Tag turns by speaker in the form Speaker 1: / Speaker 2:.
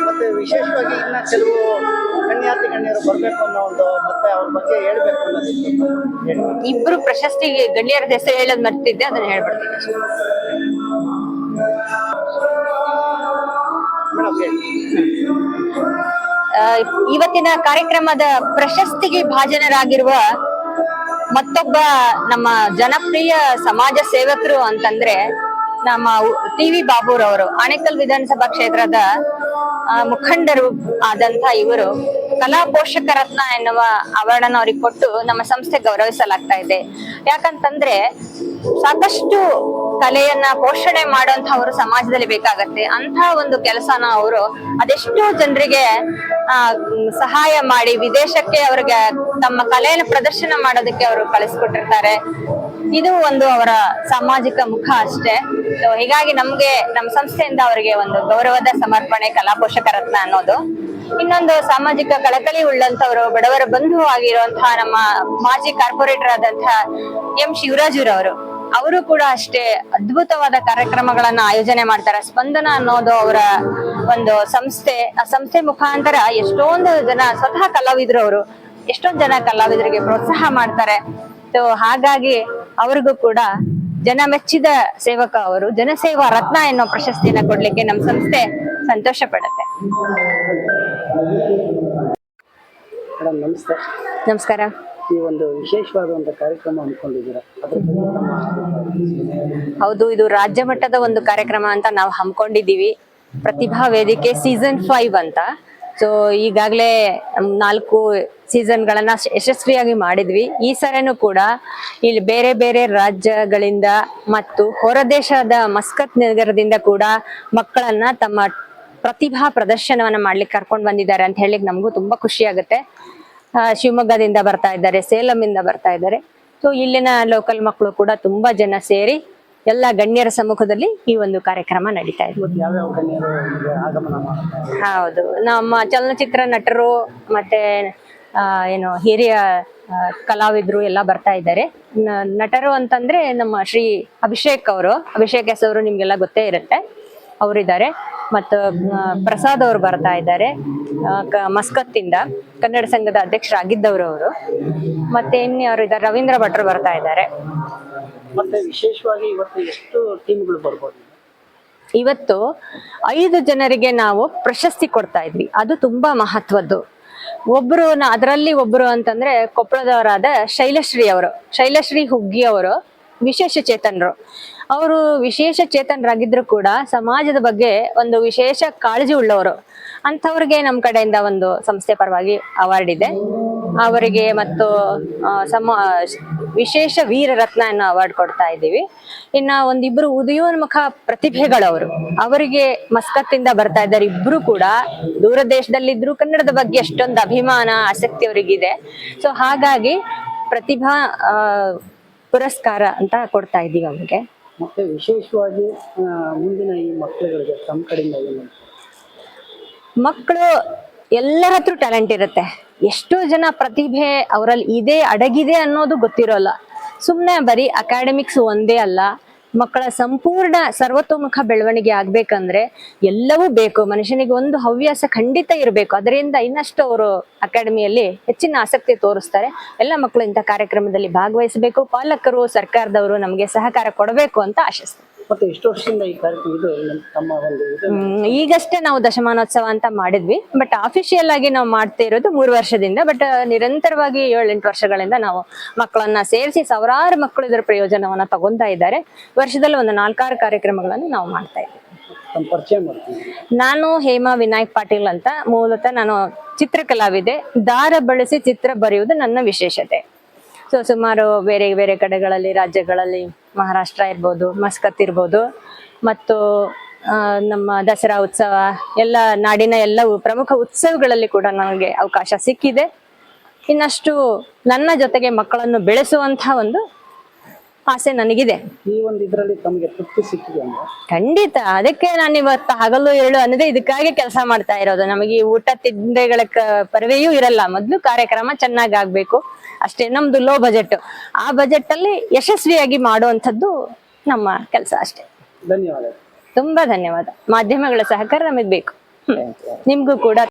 Speaker 1: ಮತ್ತೆ ವಿಶೇಷವಾಗಿ ಇನ್ನ ಕೆಲವು ಗಣ್ಯಾತಿ ಗಣ್ಯರು ಬರಬೇಕು ಅನ್ನೋ ಒಂದು ಮತ್ತೆ ಅವ್ರ ಬಗ್ಗೆ ಹೇಳ್ಬೇಕು ಅನ್ನೋದಿತ್ತು.
Speaker 2: ಇಬ್ರು ಪ್ರಶಸ್ತಿ ಗಣ್ಯರ ಹೆಸರು ಹೇಳೋದ್ ಮರ್ತಿದ್ದೆ ಅದನ್ನ ಹೇಳ್ಬಿಡ್ತೀನಿ.
Speaker 1: ಮೇಡಮ್ ಹೇಳಿ.
Speaker 2: ಇವತ್ತಿನ ಕಾರ್ಯಕ್ರಮದ ಪ್ರಶಸ್ತಿಗೆ ಭಾಜನರಾಗಿರುವ ಮತ್ತೊಬ್ಬ ನಮ್ಮ ಜನಪ್ರಿಯ ಸಮಾಜ ಸೇವಕರು ಅಂತಂದ್ರೆ ನಮ್ಮ ಟಿ ವಿ ಬಾಬುರವರು ಆಣೆಕಲ್ ವಿಧಾನಸಭಾ ಕ್ಷೇತ್ರದ ಮುಖಂಡರು ಆದಂತ ಇವರು. ಕಲಾ ಪೋಷಕ ರತ್ನ ಎನ್ನುವ ಅವಾರ್ಡನ್ನು ಅವ್ರಿಗೆ ಕೊಟ್ಟು ನಮ್ಮ ಸಂಸ್ಥೆ ಗೌರವಿಸಲಾಗ್ತಾ ಇದೆ. ಯಾಕಂತಂದ್ರೆ ಸಾಕಷ್ಟು ಕಲೆಯನ್ನ ಪೋಷಣೆ ಮಾಡುವಂತಹವರು ಸಮಾಜದಲ್ಲಿ ಬೇಕಾಗತ್ತೆ. ಅಂತ ಒಂದು ಕೆಲಸನ ಅವರು ಅದೆಷ್ಟೋ ಜನರಿಗೆ ಸಹಾಯ ಮಾಡಿ ವಿದೇಶಕ್ಕೆ ಅವ್ರಿಗೆ ತಮ್ಮ ಕಲೆಯನ್ನು ಪ್ರದರ್ಶನ ಮಾಡೋದಕ್ಕೆ ಅವರು ಕಳಿಸ್ಕೊಟ್ಟಿರ್ತಾರೆ. ಇದು ಒಂದು ಅವರ ಸಾಮಾಜಿಕ ಮುಖ ಅಷ್ಟೇ. ಸೊ ಹೀಗಾಗಿ ನಮ್ಗೆ ನಮ್ಮ ಸಂಸ್ಥೆಯಿಂದ ಅವರಿಗೆ ಒಂದು ಗೌರವದ ಸಮರ್ಪಣೆ, ಕಲಾ ಪೋಷಕ ರತ್ನ ಅನ್ನೋದು. ಇನ್ನೊಂದು ಸಾಮಾಜಿಕ ಕಳಕಳಿ ಉಳ್ಳಂತವರು ಬಡವರ ಬಂಧು ಆಗಿರುವಂತಹ ನಮ್ಮ ಮಾಜಿ ಕಾರ್ಪೊರೇಟರ್ ಆದಂತಹ ಎಂ ಶಿವರಾಜುರವರು. ಅವರು ಕೂಡ ಅಷ್ಟೇ ಅದ್ಭುತವಾದ ಕಾರ್ಯಕ್ರಮಗಳನ್ನ ಆಯೋಜನೆ ಮಾಡ್ತಾರೆ. ಸ್ಪಂದನ ಅನ್ನೋದು ಅವರ ಒಂದು ಸಂಸ್ಥೆ ಆ ಸಂಸ್ಥೆ ಮುಖಾಂತರ ಎಷ್ಟೊಂದು ಜನ ಸ್ವತಃ ಕಲಾವಿದ್ರು ಅವರು. ಎಷ್ಟೊಂದು ಜನ ಕಲಾವಿದರಿಗೆ ಪ್ರೋತ್ಸಾಹ ಮಾಡ್ತಾರೆ. ಸೊ ಹಾಗಾಗಿ ಅವ್ರಿಗೂ ಕೂಡ ಜನ ಮೆಚ್ಚಿದ ಸೇವಕ ಅವರು ಜನಸೇವಾ ರತ್ನ ಎನ್ನುವ ಪ್ರಶಸ್ತಿಯನ್ನು ಕೊಡ್ಲಿಕ್ಕೆ ನಮ್ಮ ಸಂಸ್ಥೆ ಸಂತೋಷ ಪಡುತ್ತೆ.
Speaker 1: ನಮಸ್ತೆ.
Speaker 2: ನಮಸ್ಕಾರ.
Speaker 1: ಈ ಒಂದು ಕಾರ್ಯಕ್ರಮ ಹಮ್ಮಿಕೊಂಡಿದ್ದೀರಾ?
Speaker 2: ಹೌದು, ಇದು ರಾಜ್ಯ ಮಟ್ಟದ ಒಂದು ಕಾರ್ಯಕ್ರಮ ಅಂತ ನಾವು ಹಮ್ಮಿಕೊಂಡಿದ್ದೀವಿ. ಪ್ರತಿಭಾ ವೇದಿಕೆ ಸೀಸನ್ ಫೈವ್ ಅಂತ. ಸೊ ಈಗಾಗಲೇ ನಾಲ್ಕು ಸೀಸನ್ ಗಳನ್ನ ಯಶಸ್ವಿಯಾಗಿ ಮಾಡಿದ್ವಿ. ಈ ಸರಿನೂ ಕೂಡ ಇಲ್ಲಿ ಬೇರೆ ಬೇರೆ ರಾಜ್ಯಗಳಿಂದ ಮತ್ತು ಹೊರದೇಶದ ಮಸ್ಕತ್ ನಗರದಿಂದ ಕೂಡ ಮಕ್ಕಳನ್ನ ತಮ್ಮ ಪ್ರತಿಭಾ ಪ್ರದರ್ಶನವನ್ನ ಮಾಡ್ಲಿಕ್ಕೆ ಕರ್ಕೊಂಡು ಬಂದಿದ್ದಾರೆ ಅಂತ ಹೇಳಿ ನಮಗೂ ತುಂಬಾ ಖುಷಿ ಆಗುತ್ತೆ. ಶಿವಮೊಗ್ಗದಿಂದ ಬರ್ತಾ ಇದ್ದಾರೆ ಸೇಲಂ ಇಂದ ಬರ್ತಾ ಇದ್ದಾರೆ. ಸೊ ಇಲ್ಲಿನ ಲೋಕಲ್ ಮಕ್ಕಳು ಕೂಡ ತುಂಬಾ ಜನ ಸೇರಿ ಎಲ್ಲ ಗಣ್ಯರ ಸಮ್ಮುಖದಲ್ಲಿ ಈ ಒಂದು ಕಾರ್ಯಕ್ರಮ ನಡೀತಾ ಇದೆ. ಹೌದು. ನಮ್ಮ ಚಲನಚಿತ್ರ ನಟರು ಮತ್ತೆ ಏನು ಹಿರಿಯ ಕಲಾವಿದರು ಕಲಾವಿದ್ರು ಎಲ್ಲ ಬರ್ತಾ ಇದ್ದಾರೆ. ನಟರು ಅಂತಂದ್ರೆ ನಮ್ಮ ಶ್ರೀ ಅಭಿಷೇಕ್ ಅವರು. ಅಭಿಷೇಕ್ ಎಸ್ ಅವರು ನಿಮ್ಗೆಲ್ಲ ಗೊತ್ತೇ ಇರುತ್ತೆ. ಅವರಿದ್ದಾರೆ. ಮತ್ತು ಪ್ರಸಾದ್ ಅವರು ಬರ್ತಾ ಇದ್ದಾರೆ. ಮಸ್ಕತ್ತಿಂದ ಕನ್ನಡ ಸಂಘದ ಅಧ್ಯಕ್ಷರಾಗಿದ್ದವರು ಅವರು. ಮತ್ತೆ ಇನ್ಯಾರು ಇದ್ದಾರೆ? ರವೀಂದ್ರ ಭಟ್ರು ಬರ್ತಾ ಇದ್ದಾರೆ.
Speaker 1: ಮತ್ತೆ ವಿಶೇಷವಾಗಿ ಇವತ್ತು ಎಷ್ಟು ಟೀಮ್ಗಳು ಬರ್ಬೋದು?
Speaker 2: ಇವತ್ತು ಐದು ಜನರಿಗೆ ನಾವು ಪ್ರಶಸ್ತಿ ಕೊಡ್ತಾ ಇದ್ವಿ. ಅದು ತುಂಬಾ ಮಹತ್ವದ್ದು. ಒಬ್ರು ಅದರಲ್ಲಿ ಒಬ್ರು ಅಂತಂದ್ರೆ ಕೊಪ್ಪಳದವರಾದ ಶೈಲಶ್ರೀ ಅವರು. ಶೈಲಶ್ರೀ ಹುಗ್ಗಿ ಅವರು ವಿಶೇಷ ಚೇತನರು ಅವರು ವಿಶೇಷ ಚೇತನರಾಗಿದ್ರು ಕೂಡ ಸಮಾಜದ ಬಗ್ಗೆ ಒಂದು ವಿಶೇಷ ಕಾಳಜಿ ಉಳ್ಳವರು. ಅಂಥವ್ರಿಗೆ ನಮ್ಮ ಕಡೆಯಿಂದ ಒಂದು ಸಂಸ್ಥೆ ಪರವಾಗಿ ಅವಾರ್ಡ್ ಇದೆ. ಅವರಿಗೆ ಮತ್ತು ಸಮ, ವಿಶೇಷ ವೀರ ರತ್ನ ಅನ್ನೋ ಅವಾರ್ಡ್ ಕೊಡ್ತಾ ಇದ್ದೀವಿ. ಇನ್ನ ಒಂದಿಬ್ರು ಉದಯೋನ್ಮುಖ ಪ್ರತಿಭೆಗಳವರು. ಅವರಿಗೆ ಮಸ್ಕತ್ತಿಂದ ಬರ್ತಾ ಇದ್ದಾರೆ ಇಬ್ರು ಕೂಡ. ದೂರ ದೇಶದಲ್ಲಿದ್ರು ಕನ್ನಡದ ಬಗ್ಗೆ ಅಷ್ಟೊಂದು ಅಭಿಮಾನ, ಆಸಕ್ತಿ ಅವರಿಗಿದೆ. ಸೊ ಹಾಗಾಗಿ ಪ್ರತಿಭಾ ಪುರಸ್ಕಾರ ಅಂತ ಕೊಡ್ತಾ ಇದ್ದೀವಿ ಅವ್ರಿಗೆ.
Speaker 1: ಮತ್ತೆ ವಿಶೇಷವಾಗಿ ಮುಂದಿನ ಈ ಮಕ್ಕಳುಗಳಿಗೆ ತಮ್ಮ ಕಡೆಯಿಂದ
Speaker 2: ಮಕ್ಕಳು ಎಲ್ಲರ ಹತ್ರ ಟ್ಯಾಲೆಂಟ್ ಇರುತ್ತೆ. ಎಷ್ಟೋ ಜನ ಪ್ರತಿಭೆ ಅವರಲ್ಲಿ ಇದೆ, ಅಡಗಿದೆ ಅನ್ನೋದು ಗೊತ್ತಿರೋಲ್ಲ. ಸುಮ್ಮನೆ ಬರೀ ಅಕಾಡೆಮಿಕ್ಸ್ ಒಂದೇ ಅಲ್ಲ. ಮಕ್ಕಳ ಸಂಪೂರ್ಣ ಸರ್ವತೋಮುಖ ಬೆಳವಣಿಗೆ ಆಗ್ಬೇಕಂದ್ರೆ ಎಲ್ಲವೂ ಬೇಕು. ಮನುಷ್ಯನಿಗೆ ಒಂದು ಹವ್ಯಾಸ ಖಂಡಿತ ಇರಬೇಕು. ಅದರಿಂದ ಇನ್ನಷ್ಟು ಅವರು ಅಕಾಡೆಮಿಯಲ್ಲಿ ಹೆಚ್ಚಿನ ಆಸಕ್ತಿ ತೋರಿಸ್ತಾರೆ. ಎಲ್ಲ ಮಕ್ಕಳು ಇಂಥ ಕಾರ್ಯಕ್ರಮದಲ್ಲಿ ಭಾಗವಹಿಸಬೇಕು. ಪಾಲಕರು, ಸರ್ಕಾರದವರು ನಮಗೆ ಸಹಕಾರ ಕೊಡಬೇಕು ಅಂತ ಆಶಿಸ್ತಾರೆ
Speaker 1: ಮತ್ತೆ ಎಷ್ಟು ವರ್ಷದಿಂದ ಈ ಕಾರ್ಯಕ್ರಮ ಇದು ನಮ್ಮ- ತಮ್ಮ ಒಂದು ಇದು.
Speaker 2: ಹ್ಮ್, ಈಗಷ್ಟೇ ನಾವು ದಶಮಾನೋತ್ಸವ ಅಂತ ಮಾಡಿದ್ವಿ. ಬಟ್ ಅಫಿಷಿಯಲ್ ಆಗಿ ನಾವು ಮಾಡ್ತಾ ಇರೋದು ಮೂರು ವರ್ಷದಿಂದ. ಬಟ್ ನಿರಂತರವಾಗಿ ಏಳೆಂಟು ವರ್ಷಗಳಿಂದ ನಾವು ಮಕ್ಕಳನ್ನ ಸೇರಿಸಿ ಸಾವಿರಾರು ಮಕ್ಕಳು ಇದರ ಪ್ರಯೋಜನವನ್ನ ತಗೊಂತಾ ಇದ್ದಾರೆ. ವರ್ಷದಲ್ಲಿ ಒಂದು ನಾಲ್ಕಾರು ಕಾರ್ಯಕ್ರಮಗಳನ್ನು ನಾವು ಮಾಡ್ತಾ ಇದ್ದೀವಿ.
Speaker 1: ತಮ್ಮ ಪರಿಚಯ ಮಾಡ್ತೀನಿ
Speaker 2: ನಾನು ಹೇಮಾ ವಿನಾಯಕ್ ಪಾಟೀಲ್ ಅಂತ. ಮೂಲತಃ ನಾನು ಚಿತ್ರಕಲಾವಿದೆ. ದಾರ ಬಳಸಿ ಚಿತ್ರ ಬರೆಯುವುದು ನನ್ನ ವಿಶೇಷತೆ. ಸೊ ಸುಮಾರು ಬೇರೆ ಬೇರೆ ಕಡೆಗಳಲ್ಲಿ ರಾಜ್ಯಗಳಲ್ಲಿ ಮಹಾರಾಷ್ಟ್ರ ಇರ್ಬೋದು ಮಸ್ಕತ್ ಇರ್ಬೋದು ಮತ್ತು ನಮ್ಮ ದಸರಾ ಉತ್ಸವ ಎಲ್ಲ ನಾಡಿನ ಎಲ್ಲ ಪ್ರಮುಖ ಉತ್ಸವಗಳಲ್ಲಿ ಕೂಡ ನನಗೆ ಅವಕಾಶ ಸಿಕ್ಕಿದೆ. ಇನ್ನಷ್ಟು ನನ್ನ ಜೊತೆಗೆ ಮಕ್ಕಳನ್ನು ಬೆಳೆಸುವಂತಹ ಒಂದು ಆಸೆ ನನಗಿದೆ.
Speaker 1: ಈ ಒಂದು ಇದರಲ್ಲಿ ತಮಗೆ ತೃಪ್ತಿ ಸಿಕ್ಕಿದೆ
Speaker 2: ಖಂಡಿತ. ಅದಕ್ಕೆ ನಾನು ಇವತ್ತು ಹಗಲು ಏಳು ಅನ್ನದೆ ಇದಕ್ಕಾಗಿ ಕೆಲಸ ಮಾಡ್ತಾ ಇರೋದು. ನಮಗೆ ಈ ಊಟ ತಿಂಡಿಗಳ ಪರವೆಯೂ ಇರಲ್ಲ. ಮೊದಲು ಕಾರ್ಯಕ್ರಮ ಚೆನ್ನಾಗಿ ಆಗ್ಬೇಕು. ಅಷ್ಟೇ ನಮ್ದು ಲೋ ಬಜೆಟ್ ಆ ಬಜೆಟ್ ಅಲ್ಲಿ ಯಶಸ್ವಿಯಾಗಿ ಮಾಡುವಂಥದ್ದು ನಮ್ಮ ಕೆಲಸ ಅಷ್ಟೇ.
Speaker 1: ಧನ್ಯವಾದ.
Speaker 2: ತುಂಬಾ ಧನ್ಯವಾದ. ಮಾಧ್ಯಮಗಳ ಸಹಕಾರ ನಮಗೆ ಬೇಕು. ನಿಮ್ಗೂ ಕೂಡ.